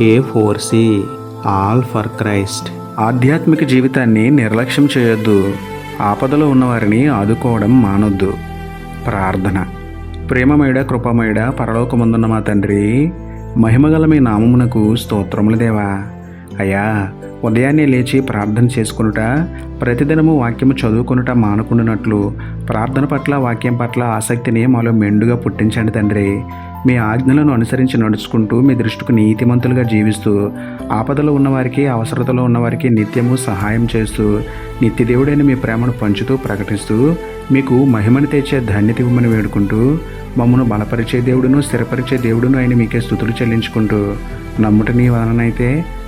A four C all for Christ ఆధ్యాత్మిక జీవితాన్ని నిర్లక్ష్యం చేయొద్దు. ఆపదలో ఉన్నవారిని ఆదుకోవడం మానొద్దు. ప్రార్థన. ప్రేమమయుడ కృపమయుడ పరలోకముందున్న మా తండ్రి మహిమగల మీ నామమునకు స్తోత్రములు దేవా. అయ్యా ఉదయాన్నే లేచి ప్రార్థన చేసుకునుట ప్రతిదినము వాక్యము చదువుకునుట మానుకుంటున్నట్లు ప్రార్థన పట్ల వాక్యం పట్ల ఆసక్తిని మాలో మెండుగా పుట్టించండి తండ్రి. మీ ఆజ్ఞలను అనుసరించి నడుచుకుంటూ మీ దృష్టికి నీతిమంతులుగా జీవిస్తూ ఆపదలో ఉన్నవారికి అవసరతలో ఉన్నవారికి నిత్యము సహాయం చేస్తూ నిత్యదేవుడైన మీ ప్రేమను పంచుతూ ప్రకటిస్తూ మీకు మహిమను తెచ్చే ధన్యత ఇవ్వమని వేడుకుంటూ మమ్మను బలపరిచే దేవుడును స్థిరపరిచే దేవుడును ఆయన మీకే స్థుతులు చెల్లించుకుంటూ నమ్ముట నీ వలనైతే